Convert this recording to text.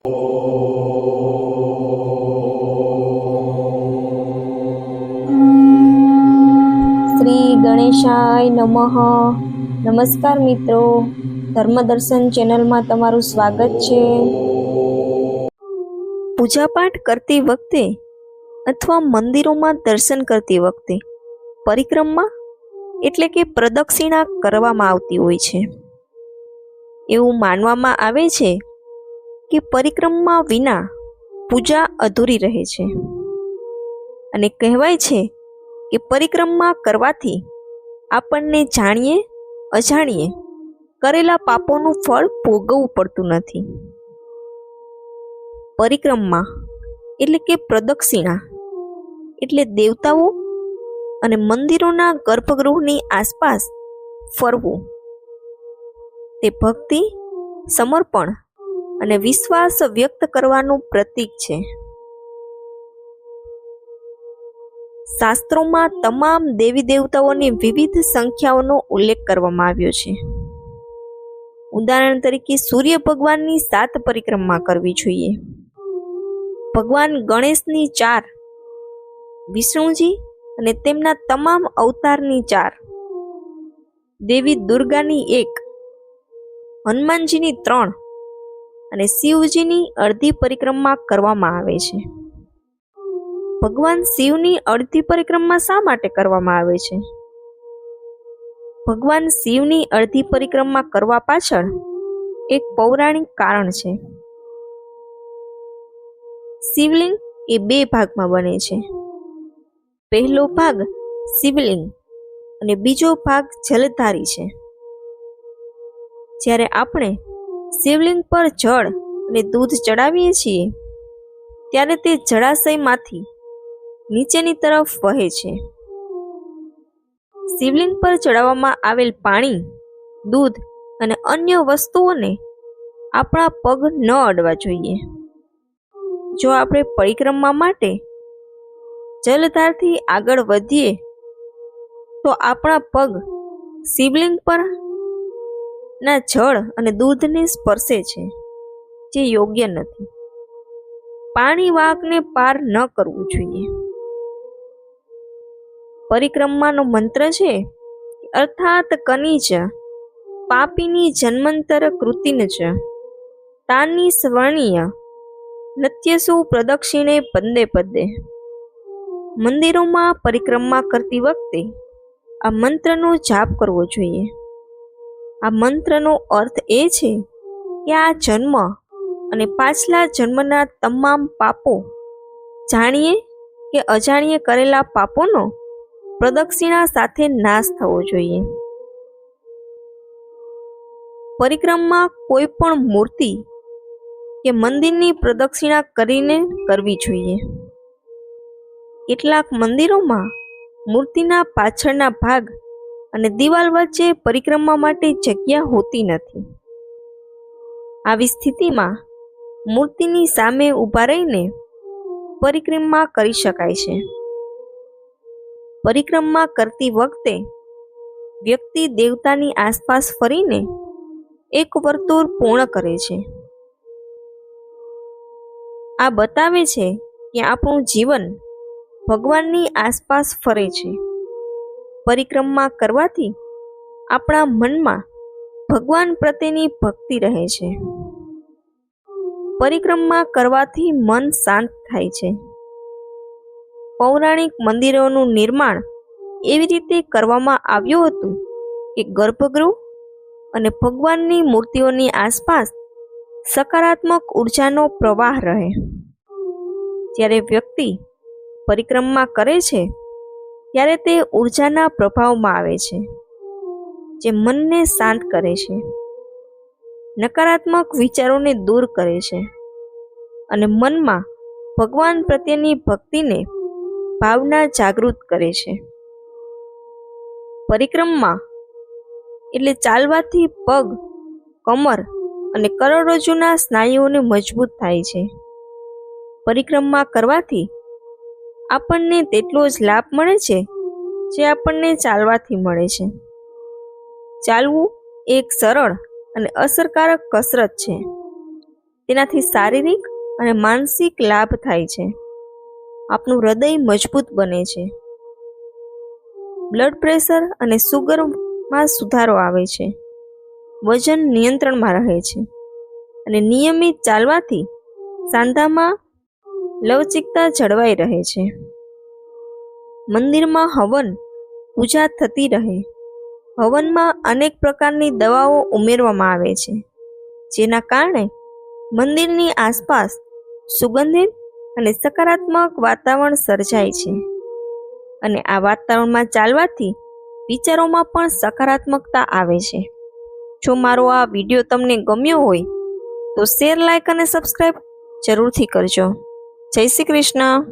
શ્રી ગણેશાય નમઃ. નમસ્કાર મિત્રો. ધર્મદર્શન ચેનલમાં તમારું સ્વાગત છે. પૂજાપાઠ કરતી વખતે અથવા મંદિરોમાં દર્શન કરતી વખતે પરિક્રમા એટલે કે પ્રદક્ષિણા કરવામાં આવતી હોય છે. એવું માનવામાં આવે છે કે પરિક્રમા વિના પૂજા અધૂરી રહે છે. અને કહેવાય છે કે પરિક્રમા કરવાથી આપણને જાણીએ, અજાણીએ કરેલા પાપોનું ફળ ભોગવવું પડતું નથી. પરિક્રમા એટલે કે પ્રદક્ષિણા એટલે દેવતાઓ અને મંદિરોના ગર્ભગૃહની આસપાસ ફરવું. તે ભક્તિ, સમર્પણ અને વિશ્વાસ વ્યક્ત કરવાનું પ્રતીક છે. શાસ્ત્રોમાં તમામ દેવી દેવતાઓની વિવિધ સંખ્યાઓનો ઉલ્લેખ કરવામાં આવ્યો છે. ઉદાહરણ તરીકે સૂર્ય ભગવાનની સાત પરિક્રમા કરવી જોઈએ. ભગવાન ગણેશની ચાર, વિષ્ણુજી અને તેમના તમામ અવતારની ચાર, દેવી દુર્ગાની એક, હનુમાનજીની ત્રણ અને શિવજીની અડધી પરિક્રમા કરવામાં આવે છે. ભગવાન શિવની અડધી પરિક્રમા શા માટે કરવામાં આવે છે? ભગવાન શિવની અડધી પરિક્રમા કરવા પાછળ એક પૌરાણિક કારણ છે. શિવલિંગ એ બે ભાગમાં બને છે. પહેલો ભાગ શિવલિંગ અને બીજો ભાગ જલધારી છે. જ્યારે આપણે શિવલિંગ પર જળ અને દૂધ ચડાવીએ છીએ, ત્યારે તે જળાશયમાંથી નીચેની તરફ વહે છે. શિવલિંગ પર ચડાવવામાં આવેલ પાણી, દૂધ અને અન્ય વસ્તુઓને આપણા પગ ન અડવા જોઈએ. જો આપણે પરિક્રમા માટે જલધારથી આગળ વધીએ, તો આપણા પગ શિવલિંગ પર ના, જળ અને દૂધને સ્પર્શે છે, જે યોગ્ય નથી. પાણી વાકને પાર ન કરવું જોઈએ. પરિક્રમાનો મંત્ર છે, અર્થાત કનીજ, પાપીની જન્મંતર કૃતિન જ તાની સ્વર્ણીય, નત્યસુ પ્રદક્ષિણે પદે પદે. મંદિરોમાં પરિક્રમા કરતી વખતે આ મંત્રનો જાપ કરવો જોઈએ. આ મંત્રનો અર્થ એ છે કે આ જન્મ અને પાછલા જન્મના તમામ પાપો જાણીએ કે અજાણીએ કરેલા પાપોનો પ્રદક્ષિણા સાથે નાશ થવો જોઈએ. પરિક્રમા કોઈ પણ મૂર્તિ કે મંદિરની પ્રદક્ષિણા કરીને કરવી જોઈએ. કેટલાક મંદિરોમાં મૂર્તિના પાછળના ભાગ અને દિવાલ વચ્ચે પરિક્રમા માટે જગ્યા હોતી નથી. આવી સ્થિતિમાં મૂર્તિની સામે ઊભા રહીને પરિક્રમા કરી શકાય છે. પરિક્રમા કરતી વખતે વ્યક્તિ દેવતાની આસપાસ ફરીને એક વર્તુળ પૂર્ણ કરે છે. આ બતાવે છે કે આપણું જીવન ભગવાનની આસપાસ ફરે છે. પરિક્રમા કરવાથી આપણા મનમાં ભગવાન પ્રત્યેની ભક્તિ રહે છે. પરિક્રમા કરવાથી મન શાંત થાય છે. પૌરાણિક મંદિરોનું નિર્માણ એવી રીતે કરવામાં આવ્યું હતું કે ગર્ભગૃહ અને ભગવાનની મૂર્તિઓની આસપાસ સકારાત્મક ઉર્જાનો પ્રવાહ રહે. જ્યારે વ્યક્તિ પરિક્રમા કરે છે ત્યારે તે ઉર્જાના પ્રભાવમાં આવે છે, જે મનને શાંત કરે છે, નકારાત્મક વિચારોને દૂર કરે છે અને મનમાં ભગવાન પ્રત્યેની ભક્તિને ભાવના જાગૃત કરે છે. પરિક્રમા એટલે ચાલવાથી પગ, કમર અને કરોડરજ્જુના સ્નાયુઓને મજબૂત થાય છે. પરિક્રમા કરવાથી આપણને તેટલો જ લાભ મળે છે, જે આપણને ચાલવાથી મળે છે. ચાલવું એક સરળ અને અસરકારક કસરત છે. તેનાથી શારીરિક અને માનસિક લાભ થાય છે. આપણું હૃદય મજબૂત બને છે. બ્લડ પ્રેશર અને સુગરમાં સુધારો આવે છે. વજન નિયંત્રણમાં રહે છે. અને નિયમિત ચાલવાથી સાંધામાં લવચિકતા જળવાઈ રહે છે. મંદિરમાં હવન પૂજા થતી રહે. હવનમાં અનેક પ્રકારની દવાઓ ઉમેરવામાં આવે છે, જેના કારણે મંદિરની આસપાસ સુગંધિત અને સકારાત્મક વાતાવરણ સર્જાય છે. અને આ વાતાવરણમાં ચાલવાથી વિચારોમાં પણ સકારાત્મકતા આવે છે. જો મારો આ વીડિયો તમને ગમ્યો હોય, તો શેર, લાઇક અને સબસ્ક્રાઈબ જરૂરથી કરજો. જય શ્રી કૃષ્ણ.